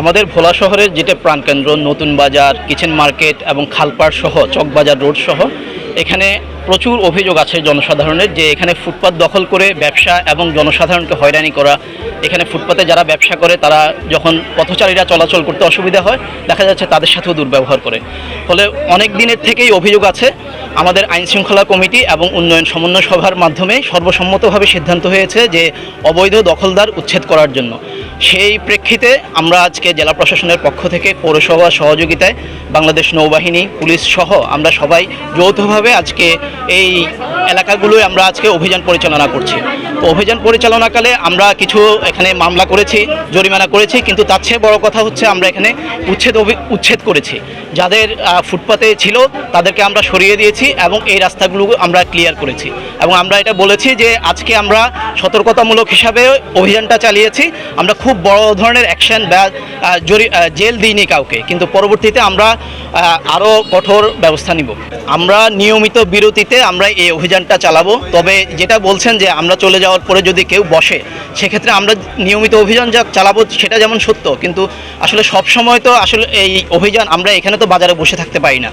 আমাদের ভোলা শহরের যেটা প্রাণকেন্দ্র, নতুন বাজার, কিচেন মার্কেট এবং খালপাড় সহ, চকবাজার রোড সহ, এখানে প্রচুর অভিযোগ আছে জনসাধারণের যে এখানে ফুটপাত দখল করে ব্যবসা এবং জনসাধারণকে হয়রানি করা। এখানে ফুটপাতে যারা ব্যবসা করে, তারা যখন পথচারীরা চলাচল করতে অসুবিধা হয়, দেখা যাচ্ছে তাদের সাথেও দুর্ব্যবহার করে। ফলে অনেক দিনের থেকেই অভিযোগ আছে, আমাদের আইন শৃঙ্খলা কমিটি এবং উন্নয়ন সমন্বয় সভার মাধ্যমে সর্বসম্মতভাবে সিদ্ধান্ত হয়েছে যে অবৈধ দখলদার উচ্ছেদ করার জন্য। সেই প্রেক্ষিতে আমরা আজকে জেলা প্রশাসনের পক্ষ থেকে পৌরসভার সহযোগিতায় বাংলাদেশ নৌবাহিনী, পুলিশ সহ আমরা সবাই যৌথভাবে আজকে এই এলাকাগুলোয় আমরা আজকে অভিযান পরিচালনা করছি। তো অভিযান পরিচালনাকালে আমরা কিছু এখানে মামলা করেছি, জরিমানা করেছি, কিন্তু তার চেয়ে বড় কথা হচ্ছে আমরা এখানে উচ্ছেদ উচ্ছেদ করেছি। যাদের ফুটপাতে ছিল তাদেরকে আমরা সরিয়ে দিয়েছি এবং এই রাস্তাগুলো আমরা ক্লিয়ার করেছি। এবং আমরা এটা বলেছি যে আজকে আমরা সতর্কতামূলক হিসাবে অভিযানটা চালিয়েছি। আমরা খুব বড় ধরনের অ্যাকশন বা জেল দিইনি কাউকে। কিন্তু পরবর্তীতে আমরা আরও কঠোর ব্যবস্থা নিব। আমরা নিয়মিত বিরতিতে আমরা এই অভিযানটা চালাবো। তবে যেটা বলছেন যে আমরা চলে যাওয়ার পরে যদি কেউ বসে, সেক্ষেত্রে আমরা নিয়মিত অভিযান যা চালাবো সেটা যেমন সত্য। কিন্তু আসলে সব সময় তো আসলে এই অভিযান আমরা এখানে তো বাজারে বসে থাকতে পারি না।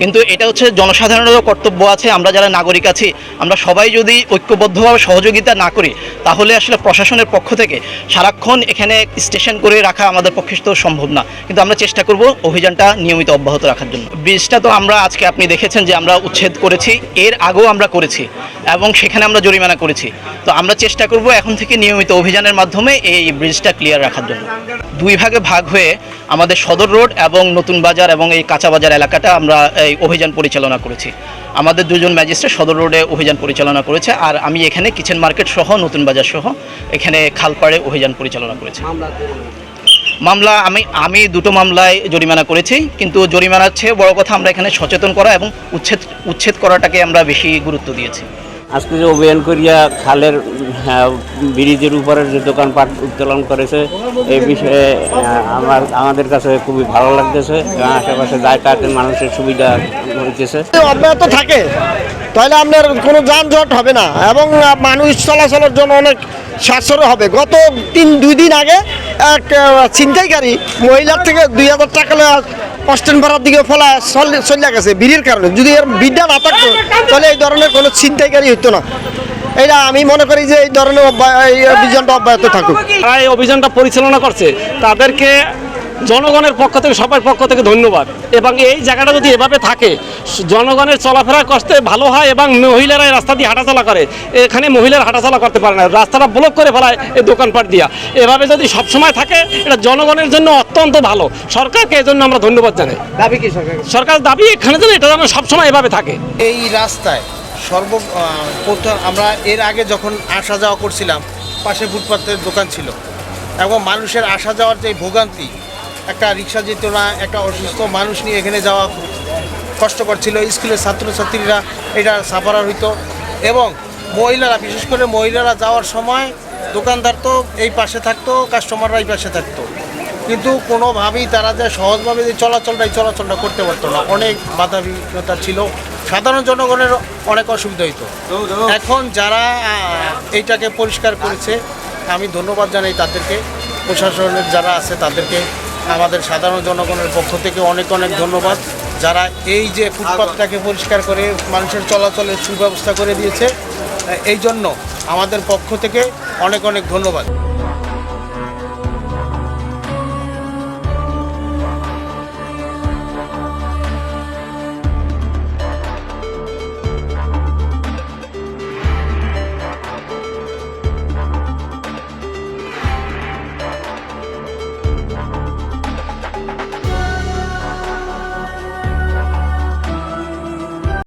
কিন্তু এটা হচ্ছে জনসাধারণেরও কর্তব্য আছে। আমরা যারা নাগরিক আছি, আমরা সবাই যদি ঐক্যবদ্ধভাবে সহযোগিতা না করি, তাহলে আসলে প্রশাসনের পক্ষ থেকে সারাক্ষণ এখানে স্টেশন করে রাখা আমাদের পক্ষে তো সম্ভব না। কিন্তু আমরা চেষ্টা করব অভিযানটা নিয়মিত অব্যাহত রাখার জন্য। ব্রিজটা তো আমরা আজকে আপনি দেখেছেন যে আমরা উচ্ছেদ করেছি, এর আগেও আমরা করেছি এবং সেখানে আমরা জরিমানা করেছি। তো আমরা চেষ্টা করব এখন থেকে নিয়মিত অভিযানের মাধ্যমে এই ব্রিজটা ক্লিয়ার রাখার জন্য। দুই ভাগে ভাগ হয়ে আমাদের সদর রোড এবং নতুন বাজার এবং এই কাঁচা বাজার এলাকাটা আমরা এই অভিযান পরিচালনা করেছি। আমাদের দুজন ম্যাজিস্ট্রেট সদর রোডে অভিযান পরিচালনা করেছে আর আমি এখানে কিচেন মার্কেট সহ নতুন বাজার সহ এখানে খালপাড়ে অভিযান পরিচালনা করেছি। মামলা আমি আমি দুটো মামলায় জরিমানা করেছি কিন্তু জরিমানার চেয়ে বড় কথা আমরা এখানে সচেতন করা এবং উচ্ছেদ উচ্ছেদ করাটাকে আমরা বেশি গুরুত্ব দিয়েছি। আজকে যে অভিযান করিয়া খালের হ্যাঁ, ব্রিজের উপরের যে দোকানপাট উত্তোলন করেছে এই বিষয়ে আমার আমাদের কাছে খুবই ভালো লাগতেছে। আশেপাশে যাতায়াতে মানুষের সুবিধা হইতেছে। অব্যাহত থাকে তাহলে আপনার কোনো যানজট হবে না এবং মানুষ চলাচলের জন্য অনেক সাশ্রয় হবে। গত তিন দুই দিন আগে এক ছিনতাইকারী মহিলার থেকে দুই হাজার টাকা অস্টেন ভাড়ার দিকে ফলা চলে গেছে বিড়ির কারণে। যদি এর বিদ্যা না থাকতো, তাহলে এই ধরনের কোনো ছিনতাইকারী হতো না। এটা আমি মনে করি যে এই ধরনের অভিযানটা অব্যাহত থাকুক। এই অভিযানটা পরিচালনা করছে। তাদেরকে জনগণের পক্ষ থেকে সবার পক্ষ থেকে ধন্যবাদ। এবং এই জায়গাটা যদি এভাবে থাকে জনগণের চলাফেরা করতে ভালো হয় এবং মহিলারা এই রাস্তা দিয়ে হাঁটাচলা করে এখানে মহিলারা হাঁটাচলা করতে পারে না। রাস্তাটা ব্লক করে ফেলায় এই দোকানপাট দিয়া। এভাবে যদি সবসময় থাকে এটা জনগণের জন্য অত্যন্ত ভালো। সরকারকে এই জন্য আমরা ধন্যবাদ জানাই। দাবি কি সরকার সরকার দাবি এখানে যেন এটা যেন সবসময় এভাবে থাকে। এই রাস্তায় সর্ব প্রথম আমরা এর আগে যখন আসা যাওয়া করছিলাম পাশে ফুটপাতের দোকান ছিল। এবং মানুষের আসা যাওয়ার যে ভোগান্তি একটা রিক্সা যেত না, একটা অসুস্থ মানুষ নিয়ে এখানে যাওয়া কষ্টকর ছিল। স্কুলের ছাত্রছাত্রীরা এটা সাফারার হইতো এবং মহিলারা, বিশেষ করে মহিলারা যাওয়ার সময় দোকানদার তো এই পাশে থাকতো কাস্টমাররা এই পাশে থাকতো। কিন্তু কোনোভাবেই তারা যে সহজভাবে যে চলাচলটা, এই চলাচলটা করতে পারতো না। অনেক বাধা বিঘ্নতা ছিল। সাধারণ জনগণের অনেক অসুবিধা হইতো। এখন যারা এইটাকে পরিষ্কার করেছে, আমি ধন্যবাদ জানাই তাদেরকে। প্রশাসনের যারা আছে তাদেরকে আমাদের সাধারণ জনগণের পক্ষ থেকে অনেক অনেক ধন্যবাদ। যারা এই যে ফুটপাথটাকে পরিষ্কার করে মানুষের চলাচলের সুব্যবস্থা করে দিয়েছে, এই জন্য আমাদের পক্ষ থেকে অনেক অনেক ধন্যবাদ।